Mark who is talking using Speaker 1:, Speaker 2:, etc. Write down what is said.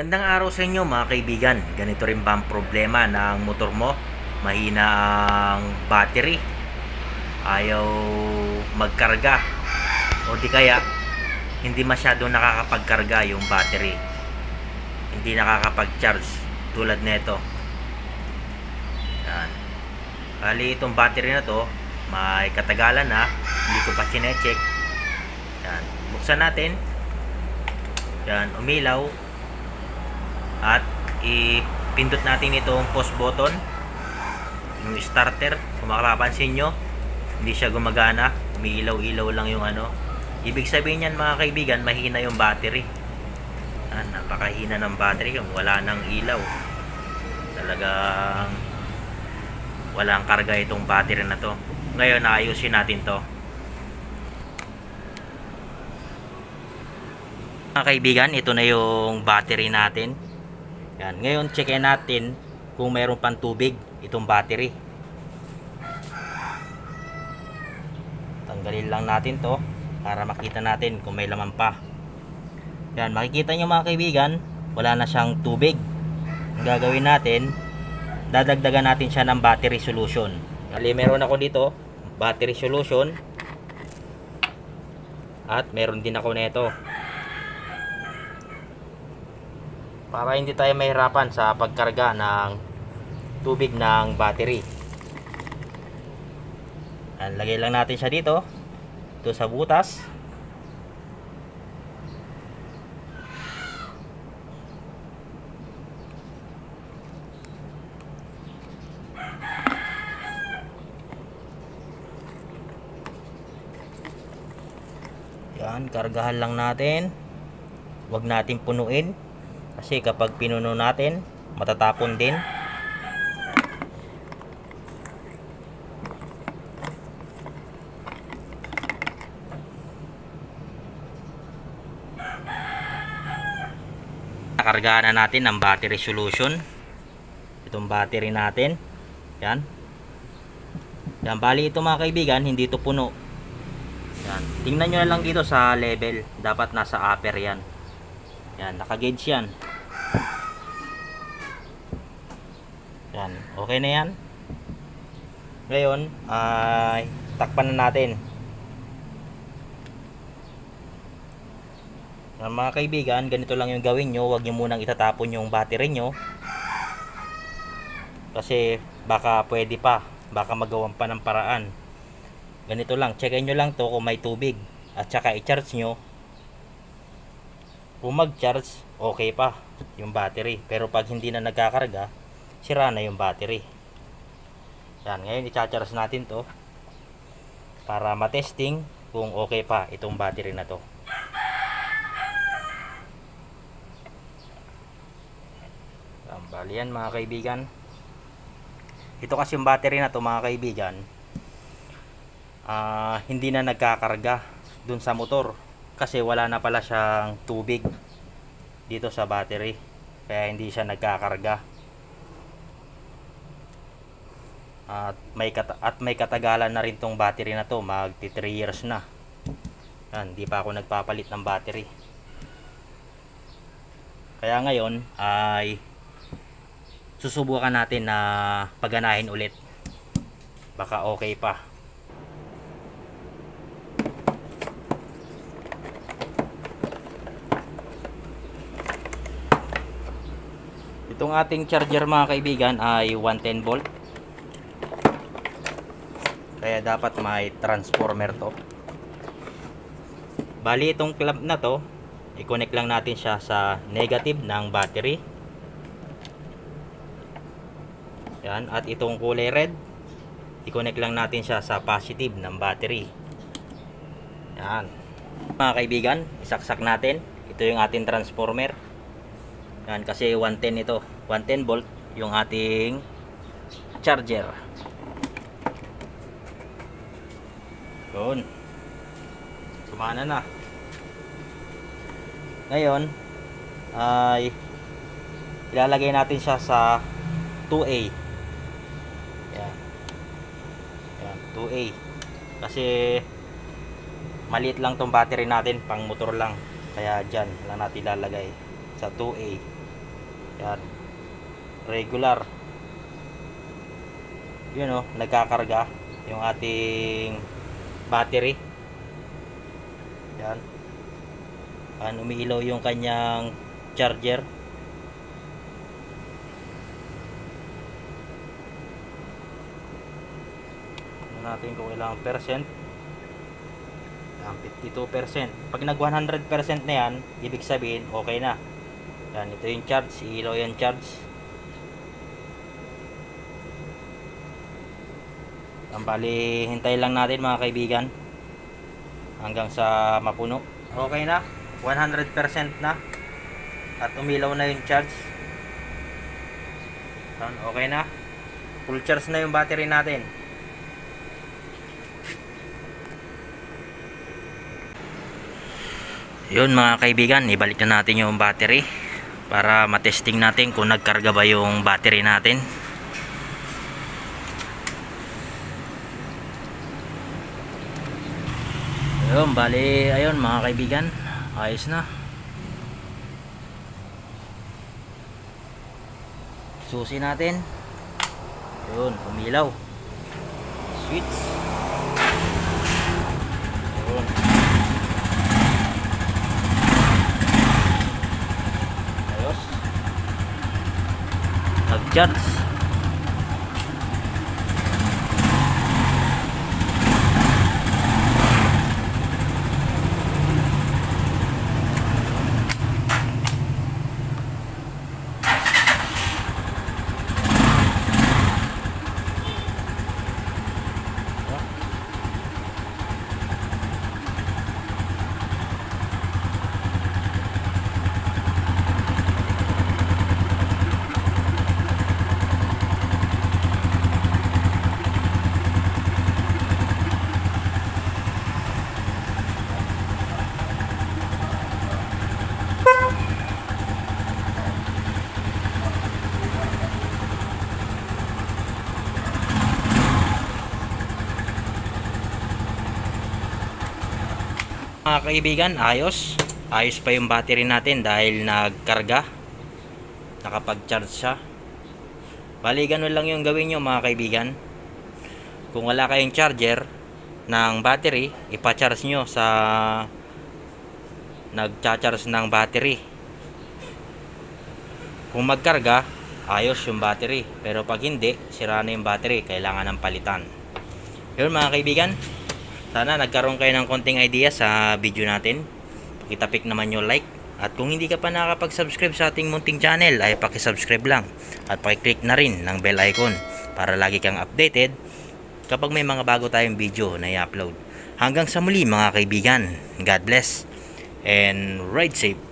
Speaker 1: Magandang araw sa inyo mga kaibigan. Ganito rin ba ang problema ng motor mo? Mahina ang battery. Ayaw magkarga. O di kaya, hindi masyado nakakapagkarga yung battery. Hindi nakakapag-charge tulad nito. Yan. Bali itong battery na to, may katagalan na. Hindi ko pa chinecheck. Yan. Buksan natin. Yan, umilaw at ipindot natin itong pause button. Yung starter kung makapapansin nyo hindi siya gumagana. Umiilaw-ilaw lang yung ano. Ibig sabihin yan mga kaibigan mahina yung battery. Ah, napakahina ng battery kung wala nang ilaw. Talagang walang karga itong battery na to. Ngayon naayusin natin to. Mga kaibigan ito na yung battery natin yan. Ngayon, checkin natin kung mayroon pang tubig itong battery. Tanggalin lang natin to para makita natin kung may laman pa. Yan, makikita nyo mga kaibigan, wala na siyang tubig. Ang gagawin natin, dadagdagan natin siya ng battery solution. Kali meron ako dito, battery solution. At meron din ako nito. Para hindi tayo mahirapan sa pagkarga ng tubig ng battery. Yan, lagay lang natin siya dito. Ito sa butas. Yan, kargahan lang natin. Huwag natin punuin. Kasi kapag pinuno natin, matatapon din. Nakargaan na natin ang battery solution. Itong battery natin. Yan. Yan, bali ito mga kaibigan, hindi ito puno. Yan. Tingnan nyo na lang dito sa level. Dapat nasa upper yan. Yan, naka-gauge yan. Yan, okay na yan. Ngayon, ay takpan na natin. Yan, mga kaibigan, ganito lang yung gawin nyo. Huwag nyo munang itatapon yung battery nyo. Kasi baka pwede pa. Baka magawan pa ng paraan. Ganito lang, checkin nyo lang to kung may tubig. At saka i-charge nyo kung mag-charge, okay pa yung battery. Pero pag hindi na nagkakarga, sira na yung battery. Yan, ngayon i-charge natin to para matesting kung okay pa itong battery na to. Yan, mga kaibigan. Ito kasi yung battery na to mga kaibigan. ah hindi na nagkakarga dun sa motor kasi wala na pala siyang tubig dito sa battery. Kaya hindi siya nagkakarga. At may kata at may katagalan na rin tong battery na to. Magti 3 years na. Yan, hindi pa ako nagpapalit ng battery. Kaya ngayon ay susubukan natin na paganahin ulit. Baka okay pa Itong ating charger mga kaibigan ay 110 volt. Kaya dapat may transformer to. Bali itong clamp na to, i-connect lang natin siya sa negative ng battery. Yan, at itong kulay red, i-connect lang natin siya sa positive ng battery. Yan. Mga kaibigan, isaksak natin. Ito yung ating transformer. Yan kasi 110 ito. 110 volt yung ating charger. Yun. Sumana na. Ngayon ay ilalagay natin siya sa 2A. Yan. Yan, 2A. Kasi maliit lang tong battery natin, pang motor lang. Kaya dyan lang natin ilalagay sa 2A. Yan. Regular. Yun oh, nagkakarga yung ating battery. Yan. Yan, umiilaw yung kanyang charger. Natin kung ilang percent. Yan, 52%. Pag nag 100% na yan, ibig sabihin, okay na. Yan, ito yung charge. Ilaw yung charge. Ang bali, hintay lang natin mga kaibigan. Hanggang sa mapuno. Okay na. 100% na. At umilaw na yung charge. Yan, okay na. Full charge na yung battery natin. Yun mga kaibigan, ibalik na natin yung battery para matesting natin kung nagkarga ba yung battery natin. Ayun, bali, ayun mga kaibigan, ayos na. Susi natin. Yun, umilaw. Switch. Yun. 家。Mga kaibigan, ayos. Ayos pa yung battery natin dahil nagkarga. Nakapag-charge siya. Bali, ganun lang yung gawin nyo mga kaibigan. Kung wala kayong charger ng battery, ipa-charge nyo sa nagcha-charge ng battery. Kung magkarga, ayos yung battery. Pero pag hindi, sira na yung battery. Kailangan ng palitan. Yun mga kaibigan, sana nagkaroon kayo ng konting idea sa video natin. Pakitapik naman yung like. At kung hindi ka pa nakakapag-subscribe sa ating munting channel, ay pakisubscribe lang. At pakiclick na rin ng bell icon para lagi kang updated kapag may mga bago tayong video na i-upload. Hanggang sa muli mga kaibigan. God bless and ride safe.